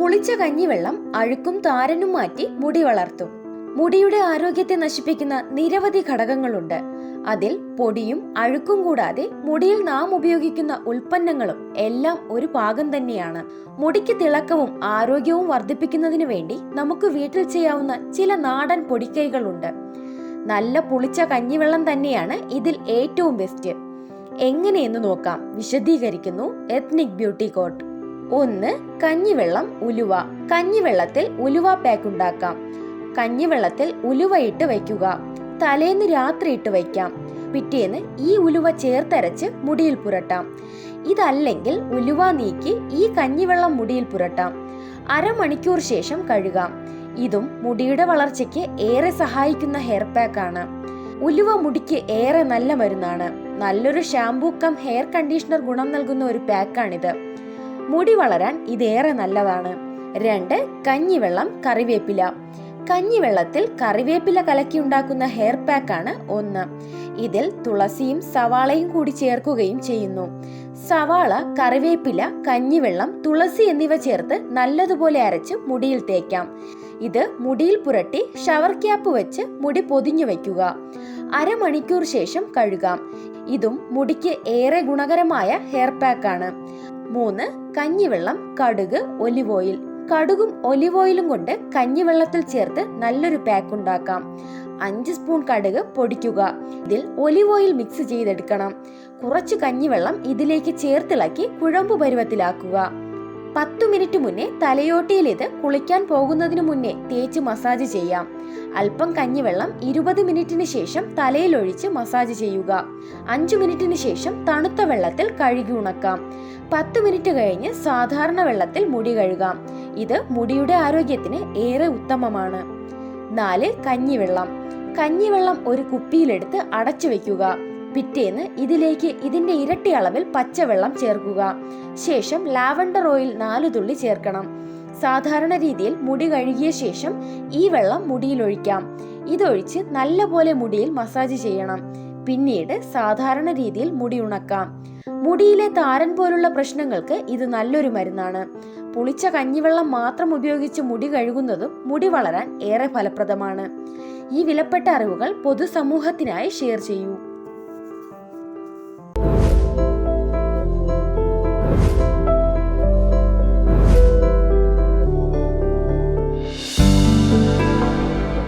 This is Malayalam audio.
പുളിച്ച കഞ്ഞിവെള്ളം അഴുക്കും താരനും മാറ്റി മുടി വളർത്തും. മുടിയുടെ ആരോഗ്യത്തെ നശിപ്പിക്കുന്ന നിരവധി ഘടകങ്ങളുണ്ട്. അതിൽ പൊടിയും അഴുക്കും കൂടാതെ മുടിയിൽ നാം ഉപയോഗിക്കുന്ന ഉൽപ്പന്നങ്ങളും എല്ലാം ഒരു പാകം തന്നെയാണ്. മുടിക്ക് തിളക്കവും ആരോഗ്യവും വർദ്ധിപ്പിക്കുന്നതിന് വേണ്ടി നമുക്ക് വീട്ടിൽ ചെയ്യാവുന്ന ചില നാടൻ പൊടിക്കൈകളുണ്ട്. നല്ല പുളിച്ച കഞ്ഞിവെള്ളം തന്നെയാണ് ഇതിൽ ഏറ്റവും ബെസ്റ്റ് എങ്ങനെയെന്ന് നോക്കാം. വിശദീകരിക്കുന്നു എത്നിക് ബ്യൂട്ടി കോട്ട് ഒന്ന് കഞ്ഞിവെള്ളം ഉലുവ. കഞ്ഞിവെള്ളത്തിൽ ഉലുവ പാക്ക് ഉണ്ടാക്കാം. കഞ്ഞിവെള്ളത്തിൽ ഉലുവ ഇട്ട് വയ്ക്കുക. തലേന്ന് രാത്രി ഇട്ട് വയ്ക്കാം. പിറ്റേന്ന് ഈ ഉലുവ ചേർത്തരച്ച് മുടിയിൽ പുരട്ടാം. ഇതല്ലെങ്കിൽ ഉലുവ നീക്കി ഈ കഞ്ഞിവെള്ളം മുടിയിൽ പുരട്ടാം. അരമണിക്കൂർ ശേഷം കഴുകാം. ഇതും മുടിയുടെ വളർച്ചയ്ക്ക് ഏറെ സഹായിക്കുന്ന ഹെയർ പാക്ക് ആണ്. ഉലുവ മുടിക്ക് ഏറെ നല്ല മരുന്നാണ്. നല്ലൊരു ഷാംപൂ കം ഹെയർ കണ്ടീഷണർ ഗുണം നൽകുന്ന ഒരു പാക്കാണിത് മുടി വളരാൻ ഇതേറെ നല്ലതാണ്. രണ്ട് കഞ്ഞിവെള്ളം കറിവേപ്പില. കഞ്ഞിവെള്ളത്തിൽ കറിവേപ്പില കലക്കി ഉണ്ടാക്കുന്ന ഹെയർ പാക്കാണ് ഒന്ന്. ഇതിൽ തുളസിയും സവാളയും കൂടി ചേർക്കുകയും ചെയ്യുന്നു. സവാള കറിവേപ്പില കഞ്ഞിവെള്ളം തുളസി എന്നിവ ചേർത്ത് നല്ലതുപോലെ അരച്ച് മുടിയിൽ തേക്കാം. ഇത് മുടിയിൽ പുരട്ടി ഷവർ ക്യാപ്പ് വെച്ച് മുടി പൊതിഞ്ഞു വയ്ക്കുക അരമണിക്കൂർ ശേഷം കഴുകാം. ഇതും മുടിക്ക് ഏറെ ഗുണകരമായ ഹെയർ പാക്കാണ് മൂന്ന് കഞ്ഞിവെള്ളം കടുക് ഒലിവ് ഓയിൽ. കടുകും ഒലിവ് ഓയിലും കൊണ്ട് കഞ്ഞിവെള്ളത്തിൽ ചേർത്ത് നല്ലൊരു പാക്ക് ഉണ്ടാക്കാം. അഞ്ച് സ്പൂൺ കടുക് പൊടിക്കുക. ഇതിൽ ഒലിവ് ഓയിൽ മിക്സ് ചെയ്തെടുക്കണം. കുറച്ച് കഞ്ഞിവെള്ളം ഇതിലേക്ക് ചേർത്തിളക്കി കുഴമ്പ് പരുവത്തിലാക്കുക. പത്തു മിനിറ്റ് മുന്നേ തലയോട്ടിയിൽ ഇത് കുളിക്കാൻ പോകുന്നതിന് മുന്നേ തേച്ച് മസാജ് ചെയ്യാം. അല്പം കഞ്ഞിവെള്ളം ഇരുപത് മിനിറ്റിന് ശേഷം തലയിൽ ഒഴിച്ച് മസാജ് ചെയ്യുക. അഞ്ചു മിനിറ്റിന് ശേഷം തണുത്ത വെള്ളത്തിൽ കഴുകി ഉണക്കാം. പത്ത് മിനിറ്റ് കഴിഞ്ഞ് സാധാരണ വെള്ളത്തിൽ മുടി കഴുകാം. ഇത് മുടിയുടെ ആരോഗ്യത്തിന് ഏറെ ഉത്തമമാണ്. നാല് കഞ്ഞിവെള്ളം. കഞ്ഞിവെള്ളം ഒരു കുപ്പിയിലെടുത്ത് അടച്ചു വെക്കുക. പിറ്റേന്ന് ഇതിലേക്ക് ഇതിന്റെ ഇരട്ടി അളവിൽ പച്ചവെള്ളം ചേർക്കുക. ശേഷം ലാവണ്ടർ ഓയിൽ നാലു തുള്ളി ചേർക്കണം. സാധാരണ രീതിയിൽ മുടി കഴുകിയ ശേഷം ഈ വെള്ളം മുടിയിൽ ഒഴിക്കാം ഇതൊഴിച്ച് നല്ലപോലെ മുടിയിൽ മസാജ് ചെയ്യണം. പിന്നീട് സാധാരണ രീതിയിൽ മുടി ഉണക്കാം. മുടിയിലെ താരൻ പോലുള്ള പ്രശ്നങ്ങൾക്ക് ഇത് നല്ലൊരു മരുന്നാണ്. പുളിച്ച കഞ്ഞിവെള്ളം മാത്രം ഉപയോഗിച്ച് മുടി കഴുകുന്നതും മുടി വളരാൻ ഏറെ ഫലപ്രദമാണ്. ഈ വിലപ്പെട്ട അറിവുകൾ പൊതുസമൂഹത്തിനായി ഷെയർ ചെയ്യൂ.